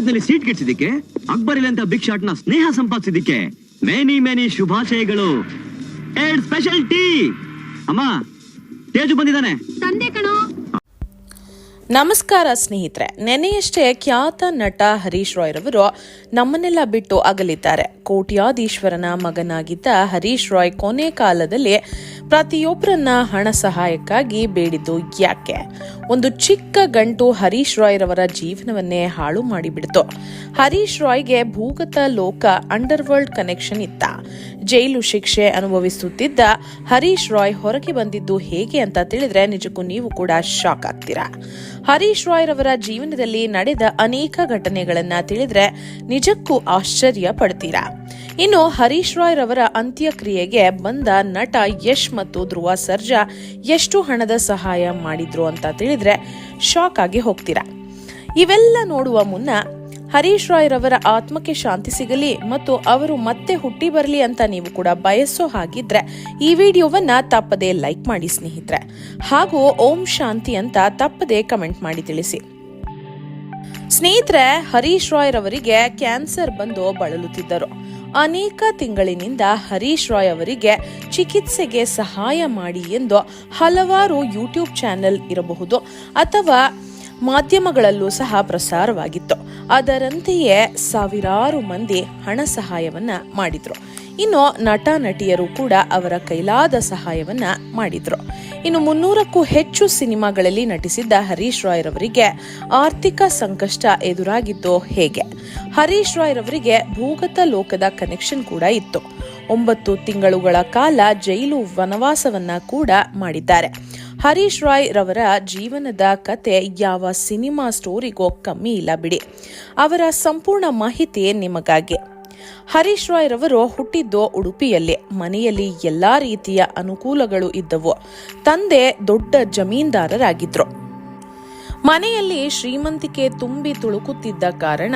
ಕಾಲೇಜ್ನಲ್ಲಿ ಸೀಟ್ ಗೆಡ್ಸಿದ್ದಕ್ಕೆ ಅಕ್ಬರ್ ಅಂತ ಬಿಗ್ ಶಾಟ್ನ ಸ್ನೇಹ ಸಂಪಾದಿಸಿದ್ದಕ್ಕೆ ಮೇನಿ ಮೇನಿ ಶುಭಾಶಯಗಳು. ಎರಡ್ ಸ್ಪೆಷಲ್ ಟೀ ಅಮ್ಮ ತೇಜು ಬಂದಿದ್ದಾನೆ. ತಂದೆ ಕಣೋ. ನಮಸ್ಕಾರ ಸ್ನೇಹಿತರೆ ನೆನೆಯಷ್ಟೇ ಖ್ಯಾತ ನಟ ಹರೀಶ್ ರಾಯ್ ರವರು ನಮ್ಮನ್ನೆಲ್ಲ ಬಿಟ್ಟು ಅಗಲಿದ್ದಾರೆ. ಕೋಟ್ಯಾಧೀಶ್ವರನ ಮಗನಾಗಿದ್ದ ಹರೀಶ್ ರಾಯ್ ಕೊನೆ ಕಾಲದಲ್ಲಿ ಪ್ರತಿಯೊಬ್ಬರನ್ನ ಹಣ ಸಹಾಯಕ್ಕಾಗಿ ಬೇಡಿದ್ದು ಯಾಕೆ? ಒಂದು ಚಿಕ್ಕ ಗಂಟು ಹರೀಶ್ ರಾಯ್ ರವರ ಜೀವನವನ್ನೇ ಹಾಳು ಮಾಡಿಬಿಡ್ತು. ಹರೀಶ್ ರಾಯ್ಗೆ ಭೂಗತ ಲೋಕ ಅಂಡರ್ ವರ್ಲ್ಡ್ ಕನೆಕ್ಷನ್ ಇತ್ತ. ಜೈಲು ಶಿಕ್ಷೆ ಅನುಭವಿಸುತ್ತಿದ್ದ ಹರೀಶ್ ರಾಯ್ ಹೊರಗೆ ಬಂದಿದ್ದು ಹೇಗೆ ಅಂತ ತಿಳಿದ್ರೆ ನಿಜಕ್ಕೂ ನೀವು ಕೂಡ ಶಾಕ್ ಆಗ್ತೀರಾ. ಹರೀಶ್ ರಾಯ್ ರವರ ಜೀವನದಲ್ಲಿ ನಡೆದ ಅನೇಕ ಘಟನೆಗಳನ್ನ ತಿಳಿದ್ರೆ ನಿಜಕ್ಕೂ ಆಶ್ಚರ್ಯ ಪಡ್ತೀರಾ. ಇನ್ನು ಹರೀಶ್ ರಾಯ್ ರವರ ಅಂತ್ಯಕ್ರಿಯೆಗೆ ಬಂದ ನಟ ಯಶ್ ಮತ್ತು ಧ್ರುವ ಸರ್ಜಾ ಎಷ್ಟು ಹಣದ ಸಹಾಯ ಮಾಡಿದ್ರು ಅಂತ ತಿಳಿದ್ರೆ ಶಾಕ್ ಆಗಿ ಹೋಗ್ತೀರಾ? ಇವೆಲ್ಲ ನೋಡುವ ಮುನ್ನ ಹರೀಶ್ ರಾಯ್ ರವರ ಆತ್ಮಕ್ಕೆ ಶಾಂತಿ ಸಿಗಲಿ ಮತ್ತು ಅವರು ಮತ್ತೆ ಹುಟ್ಟಿ ಬರಲಿ ಅಂತ ನೀವು ಕೂಡ ಬಯಸೋ ಹಾಗಿದ್ರೆ ಈ ವಿಡಿಯೋವನ್ನ ತಪ್ಪದೆ ಲೈಕ್ ಮಾಡಿ ಸ್ನೇಹಿತರೆ. ಹಾಗೂ ಓಂ ಶಾಂತಿ ಅಂತ ತಪ್ಪದೆ ಕಮೆಂಟ್ ಮಾಡಿ ತಿಳಿಸಿ. ಸ್ನೇಹಿತರೆ, ಹರೀಶ್ ರಾಯ್ ರವರಿಗೆ ಕ್ಯಾನ್ಸರ್ ಬಂದು ಬಳಲುತ್ತಿದ್ದರು. ಅನೇಕ ತಿಂಗಳಿನಿಂದ ಹರೀಶ್ ರಾಯ್ ಅವರಿಗೆ ಚಿಕಿತ್ಸೆಗೆ ಸಹಾಯ ಮಾಡಿ ಎಂದು ಹಲವಾರು ಯೂಟ್ಯೂಬ್ ಚಾನೆಲ್ ಇರಬಹುದು ಅಥವಾ ಮಾಧ್ಯಮಗಳಲ್ಲೂ ಸಹ ಪ್ರಸಾರವಾಗಿತ್ತು. ಅದರಂತೆಯೇ ಸಾವಿರಾರು ಮಂದಿ ಹಣ ಸಹಾಯವನ್ನ ಮಾಡಿದ್ರು. ಇನ್ನು ನಟ ನಟಿಯರು ಕೂಡ ಅವರ ಕೈಲಾದ ಸಹಾಯವನ್ನ ಮಾಡಿದ್ರು. ಇನ್ನು ಮುನ್ನೂರಕ್ಕೂ ಹೆಚ್ಚು ಸಿನಿಮಾಗಳಲ್ಲಿ ನಟಿಸಿದ್ದ ಹರೀಶ್ ರಾಯ್ ರವರಿಗೆ ಆರ್ಥಿಕ ಸಂಕಷ್ಟ ಎದುರಾಗಿದ್ದು ಹೇಗೆ? ಹರೀಶ್ ರಾಯ್ ರವರಿಗೆ ಭೂಗತ ಲೋಕದ ಕನೆಕ್ಷನ್ ಕೂಡ ಇತ್ತು. ಒಂಬತ್ತು ತಿಂಗಳುಗಳ ಕಾಲ ಜೈಲು ವನವಾಸವನ್ನ ಕೂಡ ಮಾಡಿದ್ದಾರೆ. ಹರೀಶ್ ರಾಯ್ ರವರ ಜೀವನದ ಕತೆ ಯಾವ ಸಿನಿಮಾ ಸ್ಟೋರಿಗೋ ಕಮ್ಮಿ ಇಲ್ಲ ಬಿಡಿ. ಅವರ ಸಂಪೂರ್ಣ ಮಾಹಿತಿ ನಿಮಗಾಗಿ. ಹರೀಶ್ ರಾಯ್ ರವರು ಹುಟ್ಟಿದ್ದು ಉಡುಪಿಯಲ್ಲಿ ಮನೆಯಲ್ಲಿ ಎಲ್ಲಾ ರೀತಿಯ ಅನುಕೂಲಗಳು ಇದ್ದವು. ತಂದೆ ದೊಡ್ಡ ಜಮೀನ್ದಾರರಾಗಿದ್ರು. ಮನೆಯಲ್ಲಿ ಶ್ರೀಮಂತಿಕೆ ತುಂಬಿ ತುಳುಕುತ್ತಿದ್ದ ಕಾರಣ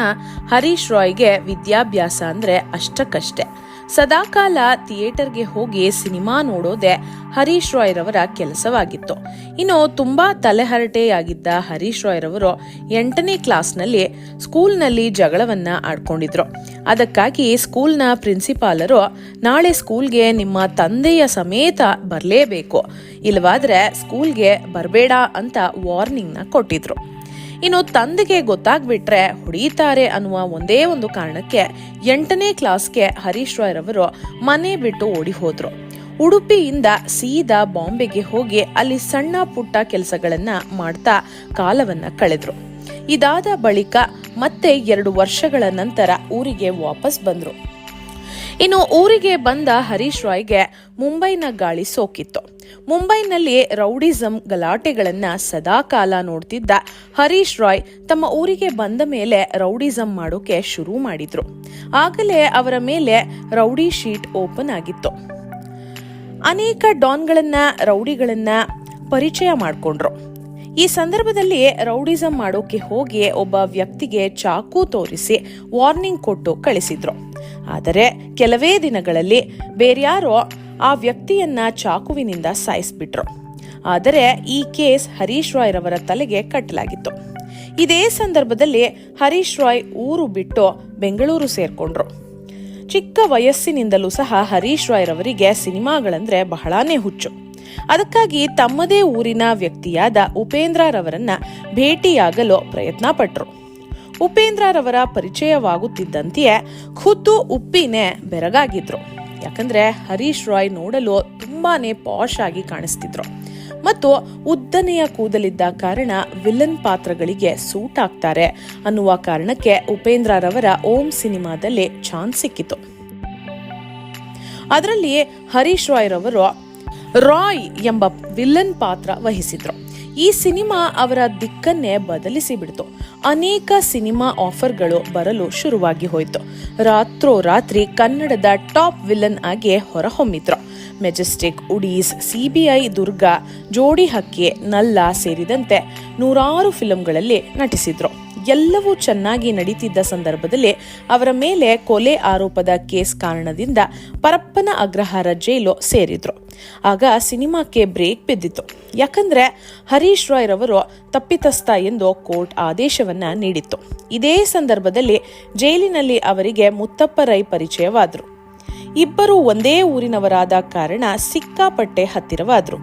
ಹರೀಶ್ ರಾಯ್ಗೆ ವಿದ್ಯಾಭ್ಯಾಸ ಅಂದ್ರೆ ಅಷ್ಟಕ್ಕಷ್ಟೇ. ಸದಾಕಾಲ ಥಿಯೇಟರ್ಗೆ ಹೋಗಿ ಸಿನಿಮಾ ನೋಡೋದೆ ಹರೀಶ್ ರಾಯ್ ರವರ ಕೆಲಸವಾಗಿತ್ತು. ಇನ್ನು ತುಂಬಾ ತಲೆಹರಟೆಯಾಗಿದ್ದ ಹರೀಶ್ ರಾಯ್ ರವರು ಎಂಟನೇ ಕ್ಲಾಸ್ನಲ್ಲಿ ಸ್ಕೂಲ್ನಲ್ಲಿ ಜಗಳವನ್ನ ಆಡ್ಕೊಂಡಿದ್ರು. ಅದಕ್ಕಾಗಿ ಸ್ಕೂಲ್ನ ಪ್ರಿನ್ಸಿಪಾಲರು ನಾಳೆ ಸ್ಕೂಲ್ಗೆ ನಿಮ್ಮ ತಂದೆಯ ಸಮೇತ ಬರಲೇಬೇಕು. ಇಲ್ವಾದ್ರೆ ಸ್ಕೂಲ್ಗೆ ಬರಬೇಡ ಅಂತ ವಾರ್ನಿಂಗ್ನ ಕೊಟ್ಟಿದ್ರು. ಇನ್ನು ತಂದೆಗೆ ಗೊತ್ತಾಗ್ಬಿಟ್ರೆ ಹೊಡೀತಾರೆ ಅನ್ನುವ ಒಂದೇ ಒಂದು ಕಾರಣಕ್ಕೆ ಎಂಟನೇ ಕ್ಲಾಸ್ಗೆ ಹರೀಶ್ ರಾಯ್ ರವರು ಮನೆ ಬಿಟ್ಟು ಓಡಿ ಹೋದ್ರು. ಉಡುಪಿಯಿಂದ ಸೀದಾ ಬಾಂಬೆಗೆ ಹೋಗಿ ಅಲ್ಲಿ ಸಣ್ಣ ಪುಟ್ಟ ಕೆಲಸಗಳನ್ನ ಮಾಡ್ತಾ ಕಾಲವನ್ನ ಕಳೆದ್ರು. ಇದಾದ ಬಳಿಕ ಮತ್ತೆ ಎರಡು ವರ್ಷಗಳ ನಂತರ ಊರಿಗೆ ವಾಪಸ್ ಬಂದ್ರು. ಇನ್ನು ಊರಿಗೆ ಬಂದ ಹರೀಶ್ ರಾಯ್ಗೆ ಮುಂಬೈನ ಗಾಳಿ ಸೋಕಿತ್ತು. ಮುಂಬೈನಲ್ಲಿ ರೌಡಿಸಂ ಗಲಾಟೆಗಳನ್ನ ಸದಾ ಕಾಲ ನೋಡ್ತಿದ್ದ ಹರೀಶ್ ರಾಯ್ ತಮ್ಮ ಊರಿಗೆ ಬಂದ ಮೇಲೆ ರೌಡಿಸಂ ಮಾಡೋಕೆ ಶುರು ಮಾಡಿದ್ರು. ಆಗಲೇ ಅವರ ಮೇಲೆ ರೌಡಿ ಶೀಟ್ ಓಪನ್ ಆಗಿತ್ತು. ಅನೇಕ ಡಾನ್ಗಳನ್ನ, ರೌಡಿಗಳನ್ನ ಪರಿಚಯ ಮಾಡಿಕೊಂಡ್ರು. ಈ ಸಂದರ್ಭದಲ್ಲಿ ರೌಡಿಸಂ ಮಾಡೋಕೆ ಹೋಗಿ ಒಬ್ಬ ವ್ಯಕ್ತಿಗೆ ಚಾಕು ತೋರಿಸಿ ವಾರ್ನಿಂಗ್ ಕೊಟ್ಟು ಕಳಿಸಿದ್ರು. ಆದರೆ ಕೆಲವೇ ದಿನಗಳಲ್ಲಿ ಬೇರ್ಯಾರೋ ಆ ವ್ಯಕ್ತಿಯನ್ನ ಚಾಕುವಿನಿಂದ ಸಾಯಿಸ್ಬಿಟ್ರು. ಆದರೆ ಈ ಕೇಸ್ ಹರೀಶ್ ರಾಯ್ ರವರ ತಲೆಗೆ ಕಟ್ಟಲಾಗಿತ್ತು. ಇದೇ ಸಂದರ್ಭದಲ್ಲಿ ಹರೀಶ್ ರಾಯ್ ಊರು ಬಿಟ್ಟು ಬೆಂಗಳೂರು ಸೇರ್ಕೊಂಡ್ರು. ಚಿಕ್ಕ ವಯಸ್ಸಿನಿಂದಲೂ ಸಹ ಹರೀಶ್ ರಾಯ್ ರವರಿಗೆ ಸಿನಿಮಾಗಳಂದ್ರೆ ಬಹಳಾನೇ ಹುಚ್ಚು. ಅದಕ್ಕಾಗಿ ತಮ್ಮದೇ ಊರಿನ ವ್ಯಕ್ತಿಯಾದ ಉಪೇಂದ್ರರವರನ್ನ ಭೇಟಿಯಾಗಲು ಪ್ರಯತ್ನ ಪಟ್ರು ಉಪೇಂದ್ರರವರ ಪರಿಚಯವಾಗುತ್ತಿದ್ದಂತೆಯೇ ಖುದ್ದು ಉಪ್ಪಿನೇ ಬೆರಗಾಗಿದ್ರು. ಯಾಕಂದ್ರೆ ಹರೀಶ್ ರಾಯ್ ನೋಡಲು ತುಂಬಾನೇ ಪಾಶ್ ಆಗಿ ಕಾಣಿಸ್ತಿದ್ರು. ಮತ್ತು ಉದ್ದನೆಯ ಕೂದಲಿದ್ದ ಕಾರಣ ವಿಲನ್ ಪಾತ್ರಗಳಿಗೆ ಸೂಟ್ ಆಗ್ತಾರೆ ಅನ್ನುವ ಕಾರಣಕ್ಕೆ ಉಪೇಂದ್ರರವರ ಓಂ ಸಿನಿಮಾದಲ್ಲಿ ಚಾನ್ಸ್ ಸಿಕ್ಕಿತು. ಅದರಲ್ಲಿ ಹರೀಶ್ ರಾಯ್ ರವರು ರಾಯ್ ಎಂಬ ವಿಲನ್ ಪಾತ್ರ ವಹಿಸಿದ್ರು. ಈ ಸಿನಿಮಾ ಅವರ ದಿಕ್ಕನ್ನೇ ಬದಲಿಸಿ ಬಿಡ್ತು ಅನೇಕ ಸಿನಿಮಾ ಆಫರ್ಗಳು ಬರಲು ಶುರುವಾಗಿ ಹೋಯಿತು. ರಾತ್ರೋರಾತ್ರಿ ಕನ್ನಡದ ಟಾಪ್ ವಿಲನ್ ಆಗಿ ಹೊರಹೊಮ್ಮಿದ್ರು. ಮೆಜೆಸ್ಟಿಕ್, ಉಡೀಸ್, ಸಿಬಿಐ, ದುರ್ಗ, ಜೋಡಿ ಹಕ್ಕಿ, ನಲ್ಲ ಸೇರಿದಂತೆ ನೂರಾರು ಫಿಲಂಗಳಲ್ಲಿ ನಟಿಸಿದ್ರು. ಎಲ್ಲವೂ ಚೆನ್ನಾಗಿ ನಡೀತಿದ್ದ ಸಂದರ್ಭದಲ್ಲಿ ಅವರ ಮೇಲೆ ಕೊಲೆ ಆರೋಪದ ಕೇಸ್ ಕಾರಣದಿಂದ ಪರಪ್ಪನ ಅಗ್ರಹಾರ ಜೈಲು ಸೇರಿದ್ರು. ಆಗ ಸಿನಿಮಾಕ್ಕೆ ಬ್ರೇಕ್ ಬಿದ್ದಿತ್ತು ಯಾಕಂದ್ರೆ ಹರೀಶ್ ರಾಯ್ ರವರು ತಪ್ಪಿತಸ್ಥ ಎಂದು ಕೋರ್ಟ್ ಆದೇಶವನ್ನ ನೀಡಿತ್ತು. ಇದೇ ಸಂದರ್ಭದಲ್ಲಿ ಜೈಲಿನಲ್ಲಿ ಅವರಿಗೆ ಮುತ್ತಪ್ಪ ರೈ ಪರಿಚಯವಾದರು. ಇಬ್ಬರು ಒಂದೇ ಊರಿನವರಾದ ಕಾರಣ ಸಿಕ್ಕಾಪಟ್ಟೆ ಹತ್ತಿರವಾದರು.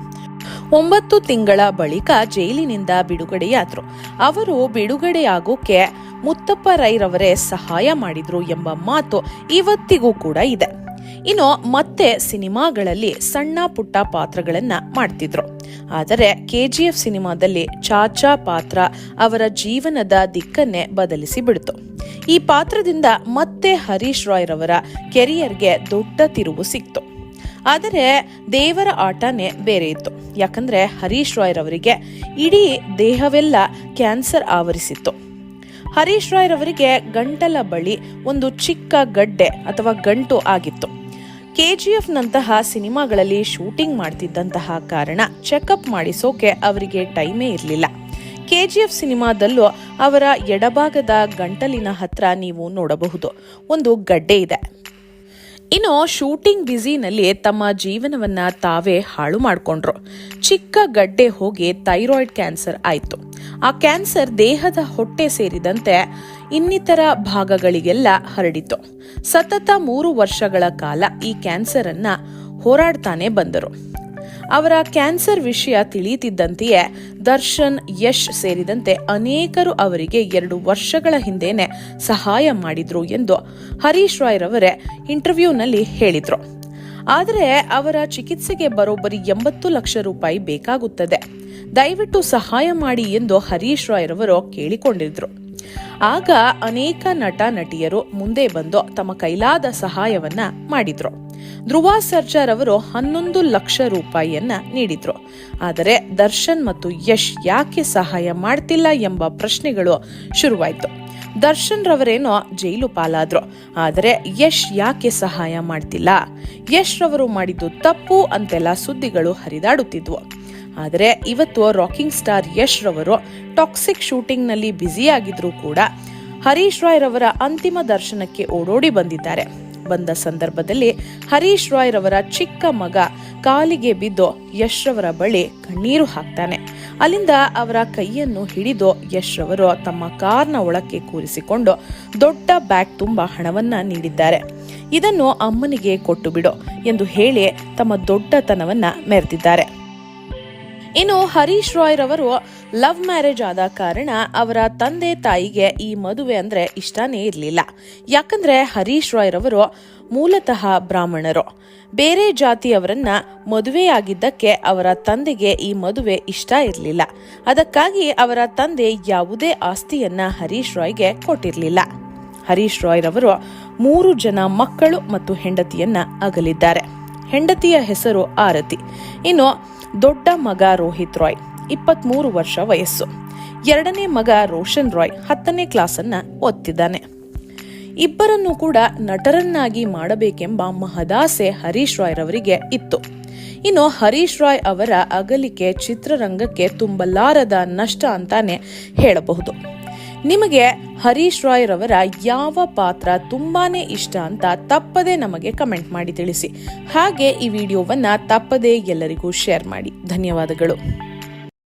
ಒಂಬತ್ತು ತಿಂಗಳ ಬಳಿಕ ಜೈಲಿನಿಂದ ಬಿಡುಗಡೆಯಾದ್ರು. ಅವರು ಬಿಡುಗಡೆಯಾಗೋಕೆ ಮುತ್ತಪ್ಪ ರೈರವರೇ ಸಹಾಯ ಮಾಡಿದ್ರು ಎಂಬ ಮಾತು ಇವತ್ತಿಗೂ ಕೂಡ ಇದೆ. ಇನ್ನು ಮತ್ತೆ ಸಿನಿಮಾಗಳಲ್ಲಿ ಸಣ್ಣ ಪುಟ್ಟ ಪಾತ್ರಗಳನ್ನ ಮಾಡ್ತಿದ್ರು. ಆದರೆ ಕೆಜಿಎಫ್ ಸಿನಿಮಾದಲ್ಲಿ ಚಾಚಾ ಪಾತ್ರ ಅವರ ಜೀವನದ ದಿಕ್ಕನ್ನೇ ಬದಲಿಸಿ ಬಿಡ್ತು. ಈ ಪಾತ್ರದಿಂದ ಮತ್ತೆ ಹರೀಶ್ ರಾಯ್ ರವರ ಕೆರಿಯರ್ಗೆ ದೊಡ್ಡ ತಿರುವು ಸಿಕ್ತು. ಆದರೆ ದೇವರ ಆಟನೇ ಬೇರೆ ಇತ್ತು. ಯಾಕಂದ್ರೆ ಹರೀಶ್ ರಾಯ್ ರವರಿಗೆ ಇಡೀ ದೇಹವೆಲ್ಲ ಕ್ಯಾನ್ಸರ್ ಆವರಿಸಿತ್ತು. ಹರೀಶ್ ರಾಯ್ ರವರಿಗೆ ಗಂಟಲ ಬಳಿ ಒಂದು ಚಿಕ್ಕ ಗಡ್ಡೆ ಅಥವಾ ಗಂಟು ಆಗಿತ್ತು. ಕೆಜಿಎಫ್ ನಂತಹ ಸಿನಿಮಾಗಳಲ್ಲಿ ಶೂಟಿಂಗ್ ಮಾಡ್ತಿದ್ದಂತಹ ಕಾರಣ ಚೆಕಪ್ ಮಾಡಿಸೋಕೆ ಅವರಿಗೆ ಟೈಮೇ ಇರಲಿಲ್ಲ. ಕೆಜಿಎಫ್ ಸಿನಿಮಾದಲ್ಲೂ ಅವರ ಎಡಭಾಗದ ಗಂಟಲಿನ ಹತ್ರ ನೀವು ನೋಡಬಹುದು. ಒಂದು ಗಡ್ಡೆ ಇದೆ. ಇನ್ನು ಶೂಟಿಂಗ್ ಬ್ಯುಸಿನಲ್ಲಿ ತಮ್ಮ ಜೀವನವನ್ನ ತಾವೇ ಹಾಳು ಮಾಡಿಕೊಂಡ್ರು. ಚಿಕ್ಕ ಗಡ್ಡೆ ಹೋಗಿ ಥೈರಾಯ್ಡ್ ಕ್ಯಾನ್ಸರ್ ಆಯಿತು. ಆ ಕ್ಯಾನ್ಸರ್ ದೇಹದ ಹೊಟ್ಟೆ ಸೇರಿದಂತೆ ಇನ್ನಿತರ ಭಾಗಗಳಿಗೆಲ್ಲ ಹರಡಿತು. ಸತತ ಮೂರು ವರ್ಷಗಳ ಕಾಲ ಈ ಕ್ಯಾನ್ಸರ್ ಅನ್ನ ಹೋರಾಡ್ತಾನೆ ಬಂದರು. ಅವರ ಕ್ಯಾನ್ಸರ್ ವಿಷಯ ತಿಳಿಯುತ್ತಿದ್ದಂತೆಯೇ ದರ್ಶನ್, ಯಶ್ ಸೇರಿದಂತೆ ಅನೇಕರು ಅವರಿಗೆ ಎರಡು ವರ್ಷಗಳ ಹಿಂದೆನೆ ಸಹಾಯ ಮಾಡಿದ್ರು ಎಂದು ಹರೀಶ್ ರಾಯ್ ರವರೇ ಇಂಟರ್ವ್ಯೂನಲ್ಲಿ ಹೇಳಿದ್ರು. ಆದರೆ ಅವರ ಚಿಕಿತ್ಸೆಗೆ ಬರೋಬ್ಬರಿ ಎಂಬತ್ತು ಲಕ್ಷ ರೂಪಾಯಿ ಬೇಕಾಗುತ್ತದೆ. ದಯವಿಟ್ಟು ಸಹಾಯ ಮಾಡಿ ಎಂದು ಹರೀಶ್ ರಾಯ್ ರವರು ಕೇಳಿಕೊಂಡಿದ್ರು. ಆಗ ಅನೇಕ ನಟ ನಟಿಯರು ಮುಂದೆ ಬಂದು ತಮ್ಮ ಕೈಲಾದ ಸಹಾಯವನ್ನ ಮಾಡಿದ್ರು. ಧ್ರುವ ಸರ್ಜಾರ್ ಅವರು ಹನ್ನೊಂದು ಲಕ್ಷ ರೂಪಾಯಿಯನ್ನ ನೀಡಿದ್ರು. ಆದರೆ ದರ್ಶನ್ ಮತ್ತು ಯಶ್ ಯಾಕೆ ಸಹಾಯ ಮಾಡ್ತಿಲ್ಲ ಎಂಬ ಪ್ರಶ್ನೆಗಳು ಶುರುವಾಯ್ತು. ದರ್ಶನ್ ರವರೇನೋ ಜೈಲು ಪಾಲಾದ್ರು. ಆದರೆ ಯಶ್ ಯಾಕೆ ಸಹಾಯ ಮಾಡ್ತಿಲ್ಲ? ಯಶ್ ರವರು ಮಾಡಿದ್ದು ತಪ್ಪು ಅಂತೆಲ್ಲ ಸುದ್ದಿಗಳು ಹರಿದಾಡುತ್ತಿದ್ವು. ಆದರೆ ಇವತ್ತು ರಾಕಿಂಗ್ ಸ್ಟಾರ್ ಯಶ್ ರವರು ಟಾಕ್ಸಿಕ್ ಶೂಟಿಂಗ್ನಲ್ಲಿ ನಲ್ಲಿ ಆಗಿದ್ರೂ ಕೂಡ ಹರೀಶ್ ರಾಯ್ ರವರ ಅಂತಿಮ ದರ್ಶನಕ್ಕೆ ಓಡೋಡಿ ಬಂದಿದ್ದಾರೆ. ಬಂದ ಸಂದರ್ಭದಲ್ಲಿ ಹರೀಶ್ ರಾಯ್ ರವರ ಚಿಕ್ಕ ಮಗ ಕಾಲಿಗೆ ಬಿದ್ದು ಯಶ್ ರವರ ಬಳಿ ಕಣ್ಣೀರು ಹಾಕ್ತಾನೆ. ಅಲ್ಲಿಂದ ಅವರ ಕೈಯನ್ನು ಹಿಡಿದು ಯಶ್ ರವರು ತಮ್ಮ ಕಾರ್ನ ಒಳಕ್ಕೆ ಕೂರಿಸಿಕೊಂಡು ದೊಡ್ಡ ಬ್ಯಾಗ್ ತುಂಬಾ ಹಣವನ್ನ ನೀಡಿದ್ದಾರೆ. ಇದನ್ನು ಅಮ್ಮನಿಗೆ ಕೊಟ್ಟು ಬಿಡು ಎಂದು ಹೇಳಿ ತಮ್ಮ ದೊಡ್ಡತನವನ್ನ ಮೆರೆದಿದ್ದಾರೆ. ಇನ್ನು ಹರೀಶ್ ರಾಯ್ ರವರು ಲವ್ ಮ್ಯಾರೇಜ್ ಆದ ಕಾರಣ ಅವರ ತಂದೆ ತಾಯಿಗೆ ಈ ಮದುವೆ ಅಂದ್ರೆ ಇಷ್ಟನೇ ಇರಲಿಲ್ಲ. ಯಾಕಂದ್ರೆ ಹರೀಶ್ ರಾಯ್ ರವರು ಮೂಲತಃ ಬ್ರಾಹ್ಮಣರು. ಬೇರೆ ಜಾತಿಯವರನ್ನ ಮದುವೆಯಾಗಿದ್ದಕ್ಕೆ ಅವರ ತಂದೆಗೆ ಈ ಮದುವೆ ಇಷ್ಟ ಇರಲಿಲ್ಲ. ಅದಕ್ಕಾಗಿ ಅವರ ತಂದೆ ಯಾವುದೇ ಆಸ್ತಿಯನ್ನ ಹರೀಶ್ ರಾಯ್ಗೆ ಕೊಟ್ಟಿರಲಿಲ್ಲ. ಹರೀಶ್ ರಾಯ್ ರವರು ಮೂರು ಜನ ಮಕ್ಕಳು ಮತ್ತು ಹೆಂಡತಿಯನ್ನ ಅಗಲಿದ್ದಾರೆ. ಹೆಂಡತಿಯ ಹೆಸರು ಆರತಿ. ಇನ್ನು ದೊಡ್ಡ ಮಗ ರೋಹಿತ್ ರಾಯ್, ಇಪ್ಪತ್ಮೂರು ವರ್ಷ ವಯಸ್ಸು. ಎರಡನೇ ಮಗ ರೋಷನ್ ರಾಯ್ ಹತ್ತನೇ ಕ್ಲಾಸನ್ನು ಓದ್ತಿದ್ದಾನೆ. ಇಬ್ಬರನ್ನು ಕೂಡ ನಟರನ್ನಾಗಿ ಮಾಡಬೇಕೆಂಬ ಮಹದಾಸೆ ಹರೀಶ್ ರಾಯ್ ರವರಿಗೆ ಇತ್ತು. ಇನ್ನು ಹರೀಶ್ ರಾಯ್ ಅವರ ಅಗಲಿಕೆ ಚಿತ್ರರಂಗಕ್ಕೆ ತುಂಬಲಾರದ ನಷ್ಟ ಅಂತಾನೆ ಹೇಳಬಹುದು. ನಿಮಗೆ ಹರೀಶ್ ರಾಯ್ ರವರ ಯಾವ ಪಾತ್ರ ತುಂಬಾನೇ ಇಷ್ಟ ಅಂತ ತಪ್ಪದೆ ನಮಗೆ ಕಮೆಂಟ್ ಮಾಡಿ ತಿಳಿಸಿ. ಹಾಗೆ ಈ ವಿಡಿಯೋವನ್ನ ತಪ್ಪದೆ ಎಲ್ಲರಿಗೂ ಶೇರ್ ಮಾಡಿ. ಧನ್ಯವಾದಗಳು.